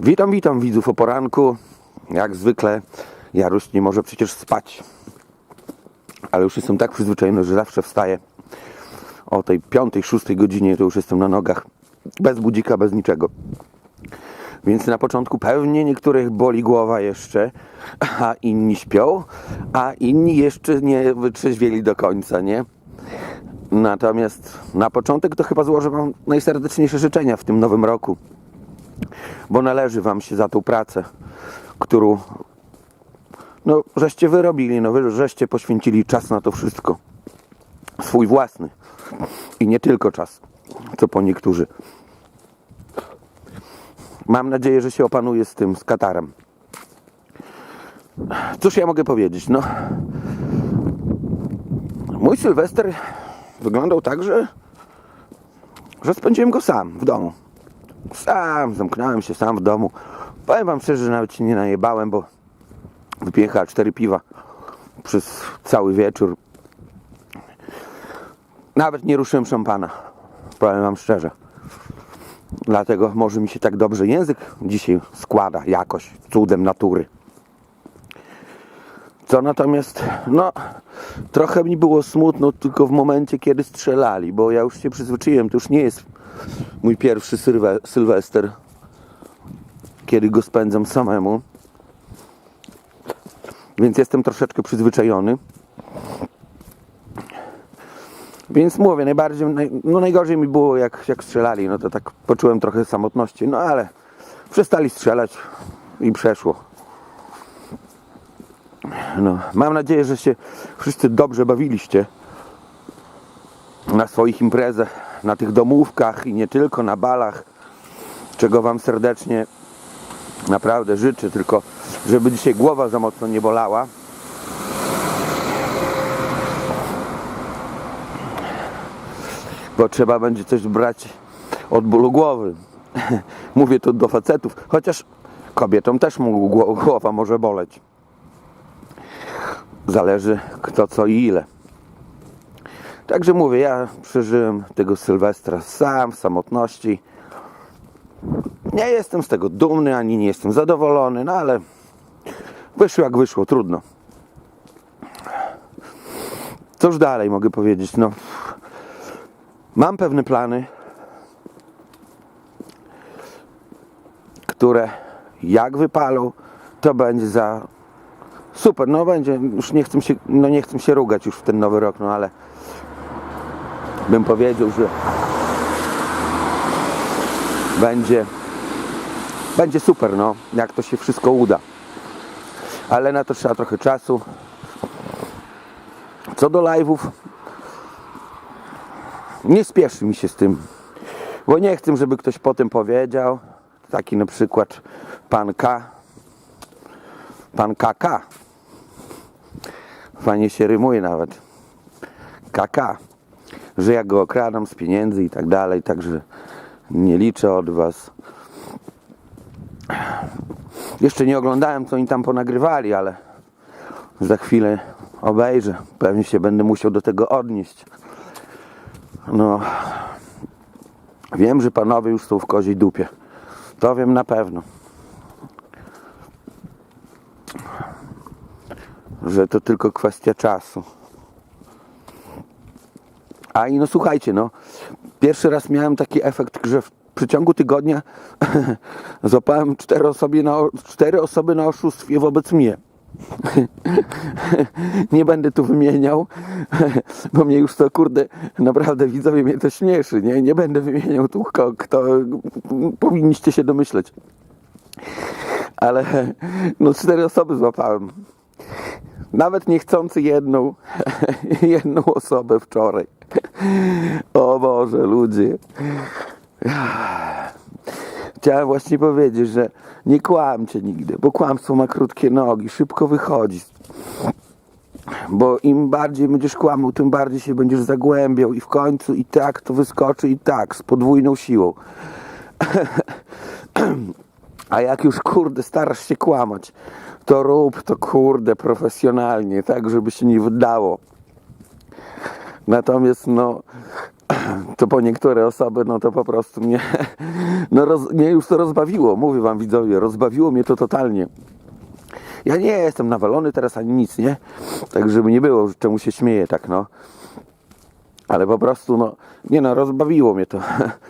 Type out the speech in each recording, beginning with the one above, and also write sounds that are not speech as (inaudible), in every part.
Witam, witam widzów o poranku. Jak zwykle Jaruś nie może przecież spać. Ale już jestem tak przyzwyczajony, że zawsze wstaję o tej piątej, szóstej godzinie to już jestem na nogach. Bez budzika, bez niczego. Więc na początku pewnie niektórych boli głowa jeszcze, a inni śpią, a inni jeszcze nie wytrzeźwieli do końca, nie? Natomiast na początek to chyba złożę Wam najserdeczniejsze życzenia w tym nowym roku bo należy wam się za tą pracę, którą no, żeście wyrobili, no, żeście poświęcili czas na to wszystko. Swój własny. I nie tylko czas, co po niektórzy. Mam nadzieję, że się opanuje z tym, z Katarem. Cóż ja mogę powiedzieć? No, mój Sylwester wyglądał tak, że, że spędziłem go sam w domu. Sam, zamknąłem się sam w domu. Powiem wam szczerze, że nawet się nie najebałem, bo wypiłem chyba cztery piwa przez cały wieczór. Nawet nie ruszyłem szampana. Powiem wam szczerze. Dlatego może mi się tak dobrze język dzisiaj składa jakoś cudem natury. Co natomiast, no, trochę mi było smutno tylko w momencie, kiedy strzelali, bo ja już się przyzwyczaiłem, to już nie jest mój pierwszy sylwe, sylwester, kiedy go spędzam samemu. Więc jestem troszeczkę przyzwyczajony. Więc mówię, najbardziej, naj, no najgorzej mi było jak, jak strzelali, no to tak poczułem trochę samotności, no ale przestali strzelać i przeszło. No, mam nadzieję, że się wszyscy dobrze bawiliście na swoich imprezach, na tych domówkach i nie tylko na balach, czego Wam serdecznie naprawdę życzę, tylko żeby dzisiaj głowa za mocno nie bolała. Bo trzeba będzie coś brać od bólu głowy. (laughs) Mówię to do facetów, chociaż kobietom też głowa może boleć. Zależy kto co i ile. Także mówię, ja przeżyłem tego Sylwestra sam, w samotności. Nie jestem z tego dumny, ani nie jestem zadowolony, no ale wyszło jak wyszło, trudno. Cóż dalej mogę powiedzieć? No, mam pewne plany, które jak wypalą, to będzie za super. No będzie, już nie chcę się, no nie chcę się rugać już w ten nowy rok, no ale bym powiedział, że będzie będzie super, no, jak to się wszystko uda. Ale na to trzeba trochę czasu. Co do live'ów, nie spieszy mi się z tym, bo nie chcę, żeby ktoś potem powiedział, taki na przykład pan K, pan KK, fajnie się rymuje nawet, KK, że ja go okradam z pieniędzy i tak dalej, także nie liczę od was. Jeszcze nie oglądałem, co oni tam ponagrywali, ale za chwilę obejrzę. Pewnie się będę musiał do tego odnieść. No, wiem, że panowie już są w koziej dupie. To wiem na pewno. Że to tylko kwestia czasu. A i no słuchajcie, no, pierwszy raz miałem taki efekt, że w przeciągu tygodnia (laughs) złapałem cztery osoby, na, cztery osoby na oszustwie wobec mnie. (laughs) Nie będę tu wymieniał, (laughs) bo mnie już to kurde, naprawdę widzowie mnie to śmieszy, nie? Nie będę wymieniał tu kto, kto powinniście się domyśleć. Ale no cztery osoby złapałem. Nawet niechcący jedną, (laughs) jedną osobę wczoraj. O Boże, ludzie. Chciałem właśnie powiedzieć, że nie kłamcie nigdy, bo kłamstwo ma krótkie nogi, szybko wychodzi. Bo im bardziej będziesz kłamał, tym bardziej się będziesz zagłębiał i w końcu i tak to wyskoczy i tak, z podwójną siłą. (clears throat) A jak już kurde starasz się kłamać, to rób to kurde profesjonalnie, tak żeby się nie wydało. Natomiast no (clears throat) to po niektóre osoby, no to po prostu mnie, (laughs) no roz, mnie już to rozbawiło, mówię wam widzowie, rozbawiło mnie to totalnie. Ja nie jestem nawalony teraz ani nic, nie? Tak żeby nie było, czemu się śmieję tak, no. Ale po prostu, no, nie no, rozbawiło mnie to.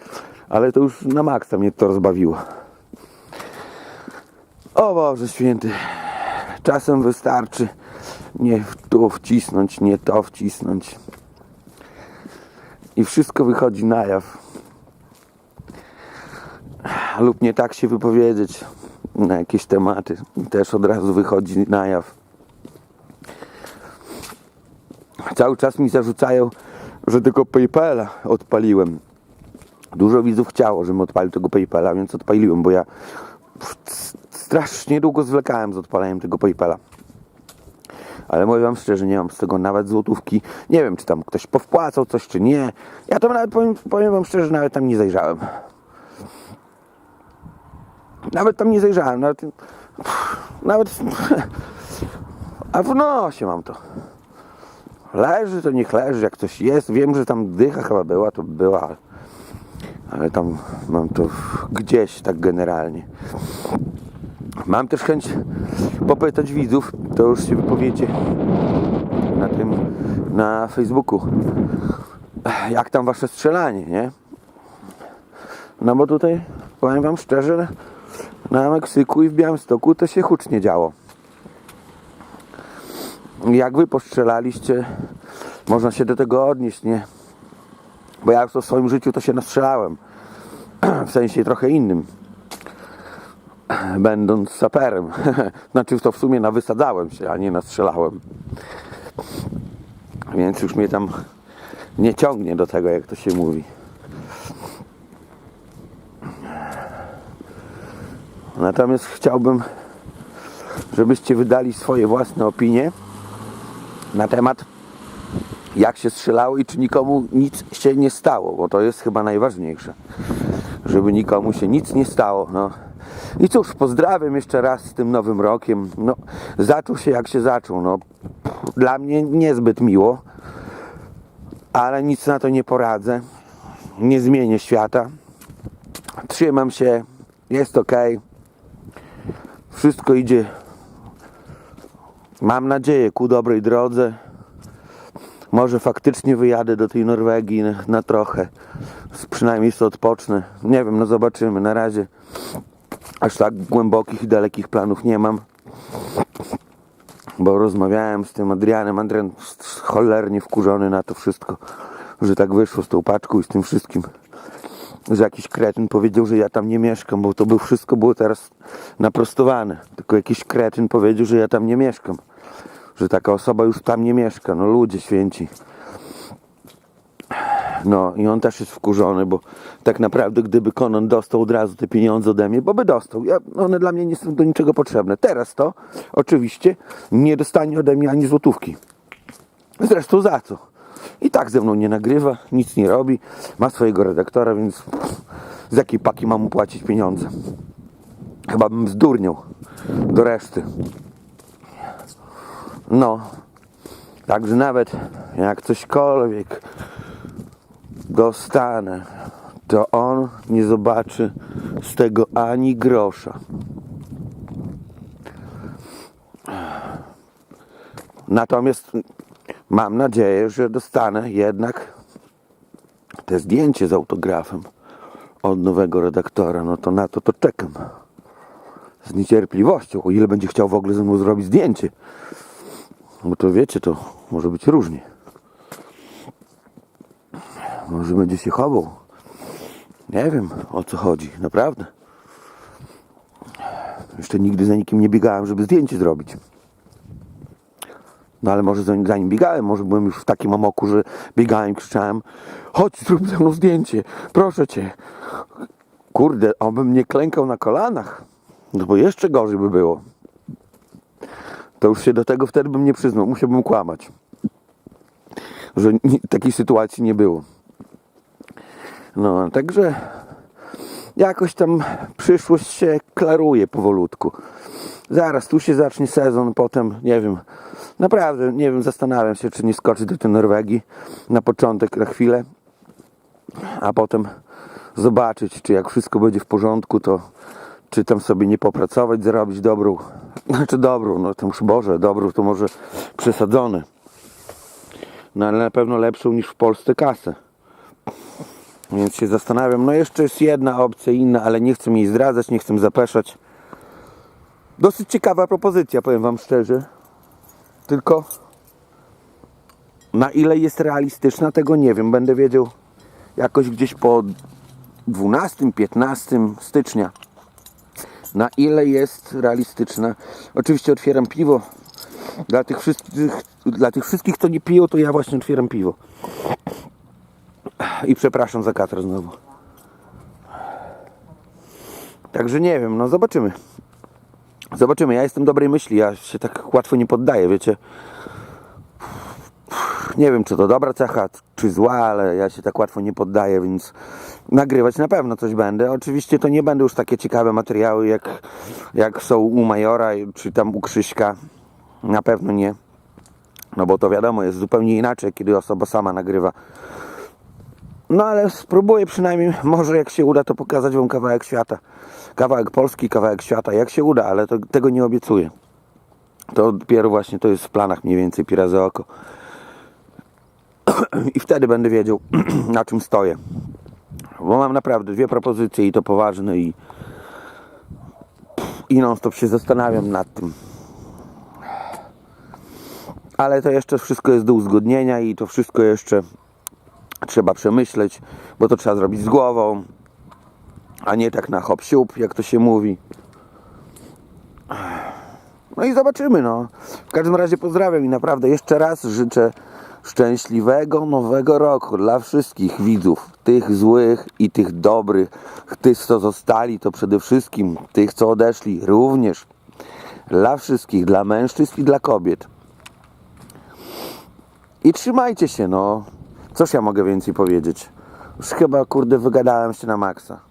(laughs) Ale to już na maksa mnie to rozbawiło. O Boże święty. Czasem wystarczy nie tu wcisnąć, nie to wcisnąć. I wszystko wychodzi na jaw. Lub nie tak się wypowiedzieć na jakieś tematy. Też od razu wychodzi na jaw. Cały czas mi zarzucają, że tylko Paypala odpaliłem. Dużo widzów chciało, żebym odpalił tego Paypala, więc odpaliłem, bo ja strasznie długo zwlekałem z odpaleniem tego Paypala. Ale mówię wam szczerze, nie mam z tego nawet złotówki. Nie wiem, czy tam ktoś powpłacał coś, czy nie. Ja to nawet powiem, powiem wam szczerze, nawet tam nie zajrzałem. Nawet tam nie zajrzałem, nawet... Nawet... A w nosie mam to. Leży to niech leży, jak coś jest. Wiem, że tam dycha chyba była, to była, ale, tam mam to gdzieś tak generalnie. Mam też chęć popytać widzów, to już się wypowiecie na tym, na Facebooku. Jak tam wasze strzelanie, nie? No bo tutaj, powiem wam szczerze, na Meksyku i w Białymstoku to się hucznie działo. Jak wy postrzelaliście, można się do tego odnieść, nie? Bo ja to w swoim życiu to się nastrzelałem. (clears throat) W sensie trochę innym. Będąc saperem. (laughs) Znaczy to w sumie nawysadzałem się, a nie nastrzelałem. Więc już mnie tam nie ciągnie do tego, jak to się mówi. Natomiast chciałbym, żebyście wydali swoje własne opinie na temat jak się strzelało i czy nikomu nic się nie stało, bo to jest chyba najważniejsze, żeby nikomu się nic nie stało. No. I cóż, pozdrawiam jeszcze raz z tym nowym rokiem. No, zaczął się jak się zaczął. No, dla mnie niezbyt miło, ale nic na to nie poradzę. Nie zmienię świata. Trzymam się, jest ok. Wszystko idzie, mam nadzieję, ku dobrej drodze. Może faktycznie wyjadę do tej Norwegii na, na trochę. Przynajmniej sobie odpocznę. Nie wiem, no zobaczymy. Na razie aż tak głębokich i dalekich planów nie mam. Bo rozmawiałem z tym Adrianem. Adrian cholernie wkurzony na to wszystko, że tak wyszło z tą paczką i z tym wszystkim. Że jakiś kretyn powiedział, że ja tam nie mieszkam, bo to było wszystko było teraz naprostowane. Tylko jakiś kretyn powiedział, że ja tam nie mieszkam że taka osoba już tam nie mieszka. No ludzie święci. No i on też jest wkurzony, bo tak naprawdę gdyby Konon dostał od razu te pieniądze ode mnie, bo by dostał, ja, one dla mnie nie są do niczego potrzebne. Teraz to oczywiście nie dostanie ode mnie ani złotówki. Zresztą za co? I tak ze mną nie nagrywa, nic nie robi, ma swojego redaktora, więc z jakiej paki mam mu płacić pieniądze? Chyba bym zdurniał do reszty. No, także nawet jak cośkolwiek dostanę, to on nie zobaczy z tego ani grosza. Natomiast mam nadzieję, że dostanę jednak te zdjęcie z autografem od nowego redaktora. No to na to to czekam. Z niecierpliwością, o ile będzie chciał w ogóle ze mną zrobić zdjęcie. Bo to wiecie, to może być różnie. Może będzie się chował. Nie wiem o co chodzi, naprawdę. Jeszcze nigdy za nikim nie biegałem, żeby zdjęcie zrobić. No ale może za za nim biegałem, może byłem już w takim amoku, że biegałem, krzyczałem Chodź, zrób ze mną zdjęcie, proszę cię. Kurde, obym nie klękał na kolanach. No bo jeszcze gorzej by było to już się do tego wtedy bym nie przyznał, musiałbym kłamać. Że takiej sytuacji nie było. No, także jakoś tam przyszłość się klaruje powolutku. Zaraz tu się zacznie sezon, potem nie wiem. Naprawdę nie wiem, zastanawiam się, czy nie skoczyć do tej Norwegii na początek, na chwilę. a potem zobaczyć, czy jak wszystko będzie w porządku, to czy tam sobie nie popracować, zarobić dobrą, (laughs) znaczy dobrą, no to już Boże, dobrą to może przesadzone. No ale na pewno lepszą niż w Polsce kasę. Więc się zastanawiam, no jeszcze jest jedna opcja inna, ale nie chcę jej zdradzać, nie chcę zapeszać. Dosyć ciekawa propozycja, powiem wam szczerze. Tylko na ile jest realistyczna, tego nie wiem. Będę wiedział jakoś gdzieś po 12-15 stycznia. Na ile jest realistyczna. Oczywiście otwieram piwo. Dla tych wszystkich, dla tych wszystkich, kto nie piją, to ja właśnie otwieram piwo. I przepraszam za katr znowu. Także nie wiem, no zobaczymy. Zobaczymy, ja jestem dobrej myśli, ja się tak łatwo nie poddaję, wiecie. Nie wiem, czy to dobra cecha, czy zła, ale ja się tak łatwo nie poddaję, więc nagrywać na pewno coś będę. Oczywiście to nie będą już takie ciekawe materiały, jak, jak są u Majora, czy tam u Krzyśka. Na pewno nie. No bo to wiadomo, jest zupełnie inaczej, kiedy osoba sama nagrywa. No ale spróbuję przynajmniej, może jak się uda, to pokazać wam kawałek świata. Kawałek Polski, kawałek świata, jak się uda, ale to, tego nie obiecuję. To dopiero właśnie to jest w planach mniej więcej Pirazy Oko. (clears throat) I wtedy będę wiedział, (clears throat) na czym stoję. Bo mam naprawdę dwie propozycje i to poważne i i non stop się zastanawiam nad tym. Ale to jeszcze wszystko jest do uzgodnienia i to wszystko jeszcze trzeba przemyśleć, bo to trzeba zrobić z głową, a nie tak na hop siup, jak to się mówi. No i zobaczymy, no. W każdym razie pozdrawiam i naprawdę jeszcze raz życzę szczęśliwego nowego roku dla wszystkich widzów, tych złych i tych dobrych, tych co zostali, to przede wszystkim tych co odeszli, również dla wszystkich, dla mężczyzn i dla kobiet. I trzymajcie się, no. Cóż ja mogę więcej powiedzieć? Już chyba, kurde, wygadałem się na maksa.